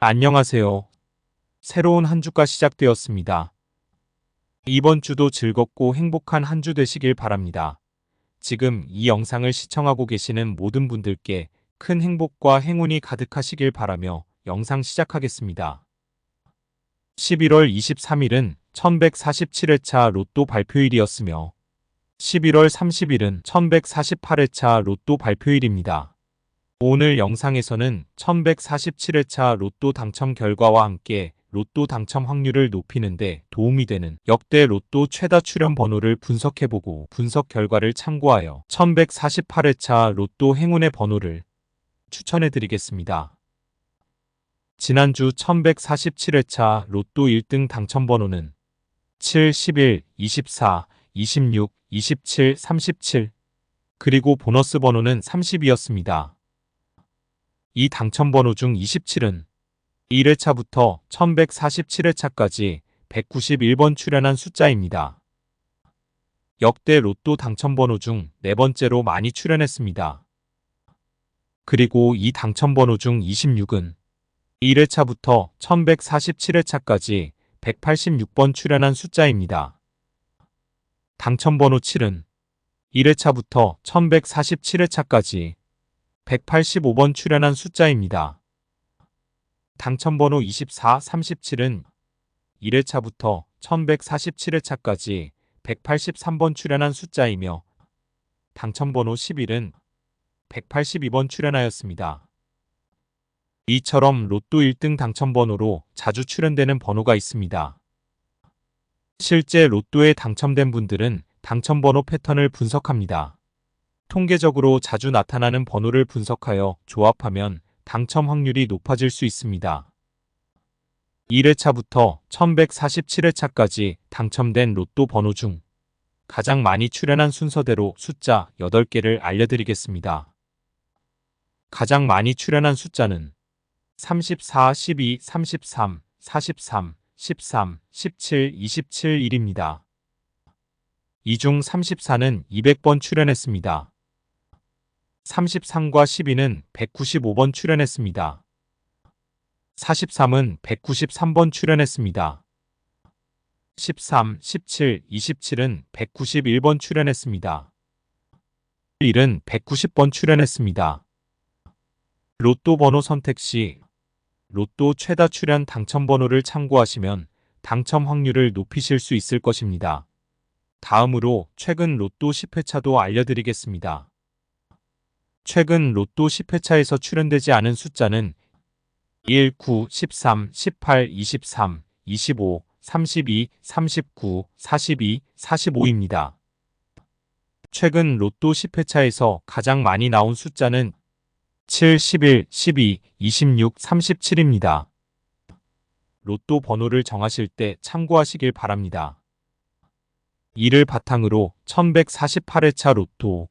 안녕하세요. 새로운 한 주가 시작되었습니다. 이번 주도 즐겁고 행복한 한 주 되시길 바랍니다. 지금 이 영상을 시청하고 계시는 모든 분들께 큰 행복과 행운이 가득하시길 바라며 영상 시작하겠습니다. 11월 23일은 1147회차 로또 발표일이었으며 11월 30일은 1148회차 로또 발표일입니다. 오늘 영상에서는 1147회차 로또 당첨 결과와 함께 로또 당첨 확률을 높이는데 도움이 되는 역대 로또 최다 출연 번호를 분석해보고 분석 결과를 참고하여 1148회차 로또 행운의 번호를 추천해드리겠습니다. 지난주 1147회차 로또 1등 당첨 번호는 7, 11, 24, 26, 27, 37 그리고 보너스 번호는 30이었습니다. 이 당첨번호 중 27은 1회차부터 1147회차까지 191번 출연한 숫자입니다. 역대 로또 당첨번호 중 네 번째로 많이 출연했습니다. 그리고 이 당첨번호 중 26은 1회차부터 1147회차까지 186번 출연한 숫자입니다. 당첨번호 7은 1회차부터 1147회차까지 185번 출연한 숫자입니다. 당첨번호 24, 37은 1회차부터 1147회차까지 183번 출연한 숫자이며 당첨번호 11은 182번 출연하였습니다. 이처럼 로또 1등 당첨번호로 자주 출연되는 번호가 있습니다. 실제 로또에 당첨된 분들은 당첨번호 패턴을 분석합니다. 통계적으로 자주 나타나는 번호를 분석하여 조합하면 당첨 확률이 높아질 수 있습니다. 1회차부터 1147회차까지 당첨된 로또 번호 중 가장 많이 출연한 순서대로 숫자 8개를 알려드리겠습니다. 가장 많이 출연한 숫자는 34, 12, 33, 43, 13, 17, 27, 1입니다. 이 중 34는 200번 출연했습니다. 33과 12는 195번 출연했습니다. 43은 193번 출연했습니다. 13, 17, 27은 191번 출연했습니다. 1은 190번 출연했습니다. 로또 번호 선택 시 로또 최다 출연 당첨 번호를 참고하시면 당첨 확률을 높이실 수 있을 것입니다. 다음으로 최근 로또 10회차도 알려드리겠습니다. 최근 로또 10회차에서 출연되지 않은 숫자는 1, 9, 13, 18, 23, 25, 32, 39, 42, 45입니다. 최근 로또 10회차에서 가장 많이 나온 숫자는 7, 11, 12, 26, 37입니다. 로또 번호를 정하실 때 참고하시길 바랍니다. 이를 바탕으로 1148회차 로또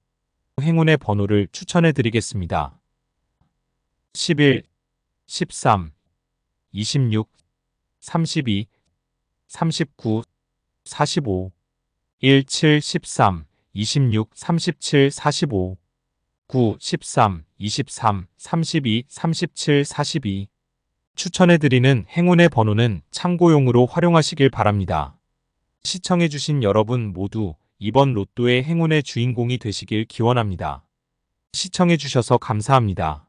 행운의 번호를 추천해 드리겠습니다. 11, 13, 26, 32, 39, 45, 17, 13, 26, 37, 45, 9, 13, 23, 32, 37, 42 추천해드리는 행운의 번호는 참고용으로 활용하시길 바랍니다. 시청해주신 여러분 모두 이번 로또의 행운의 주인공이 되시길 기원합니다. 시청해주셔서 감사합니다.